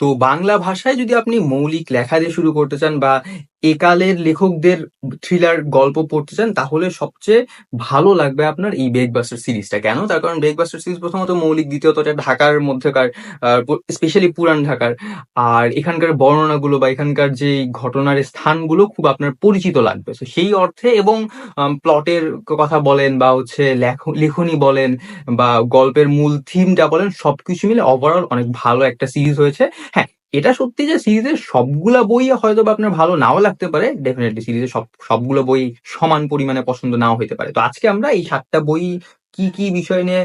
তো বাংলা ভাষায় যদি আপনি মৌলিক লেখা দিয়ে শুরু করতে চান বা একালের লেখকদের থ্রিলার গল্প পড়তে চান, তাহলে সবচেয়ে ভালো লাগবে আপনার এই ব্রেকবাস্টার সিরিজটা কেন? তার কারণ ব্রেকবাস্টার সিরিজ প্রথমত মৌলিক দ্বিতীয়ত ঢাকার মধ্যেকার স্পেশালি পুরান ঢাকার। আর এখানকার বর্ণনাগুলো বা এখানকার যে ঘটনার স্থানগুলো খুব আপনার পরিচিত লাগবে। তো সেই অর্থে এবং প্লটের কথা বলেন বা হচ্ছে লেখ- লেখনী বলেন বা গল্পের মূল থিমটা বলেন, সবকিছু মিলে ওভারঅল অনেক ভালো একটা সিরিজ হয়েছে। হ্যাঁ এটা সত্যি যে সিরিজের সবগুলা বই হয়তো বা আপনার ভালো নাও লাগতে পারে ডেফিনেটলি সিরিজের সব, সবগুলো বই সমান পরিমাণে পছন্দ নাও হতে পারে। তো আজকে আমরা এই সাতটা বই কি কি বিষয় নিয়ে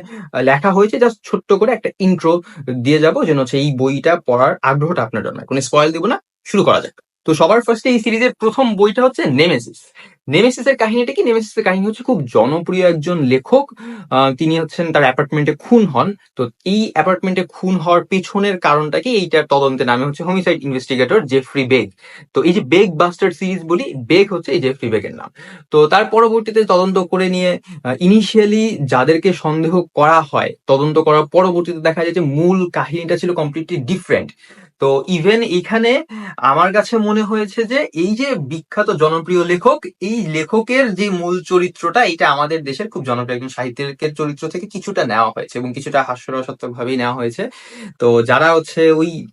লেখা হয়েছে জাস্ট ছোট্ট করে একটা ইন্ট্রো দিয়ে যাব, যেন হচ্ছে এই বইটা পড়ার আগ্রহটা আপনার জন্য কোনো স্পয়েল দিব না, শুরু করা যাক। তো সবার ফার্স্টে এই সিরিজের প্রথম বইটা হচ্ছে নেমেসিস নেমেসিসের কাহিনীটা কি? নেমেসিসের কাহিনী হচ্ছে খুব জনপ্রিয় একজন লেখক তিনি হচ্ছেন তার অ্যাপার্টমেন্টে খুন হন। তো এই অ্যাপার্টমেন্টে খুন হওয়ার পেছনের কারণটা কি? এইটার তদন্তের নামে হচ্ছে হোমিসাইড ইনভেস্টিগেটর জেফ্রি বেগ তো এই যে বেগ বাস্টার সিরিজ বলি বেগ হচ্ছে এই জেফ্রি বেগের নাম। তো তার পরবর্তীতে তদন্ত করে নিয়ে ইনিশিয়ালি যাদেরকে সন্দেহ করা হয়, তদন্ত করার পরবর্তীতে দেখা যায় যে মূল কাহিনীটা ছিল কমপ্লিটলি ডিফারেন্ট তো ইভেন এখানে আমার কাছে মনে হয়েছে যে এই যে বিখ্যাত জনপ্রিয় লেখক, এই লেখকের যে মূল চরিত্রটা এটা আমাদের দেশের খুব জনপ্রিয়। একজন সাহিত্যিকের চরিত্র থেকে কিছুটা নেওয়া হয়েছে এবং কিছুটা হাস্যরসাত্মক ভাবেই নেওয়া হয়েছে। তো যারা হচ্ছে ওই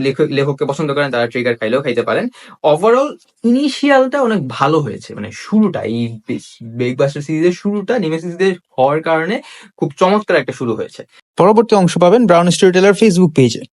লেখক লেখককে পছন্দ করেন, তারা ট্রিগার খাইলেও খাইতে পারেন। ওভারঅল ইনিশিয়ালটা অনেক ভালো হয়েছে। মানে শুরুটা, এই বেগবাস্টার সিরিজের শুরুটা নেমেসিসদের হওয়ার কারণে খুব চমৎকার একটা শুরু হয়েছে। পরবর্তী অংশ পাবেন ব্রাউন স্টোরি টেলার ফেসবুক পেজে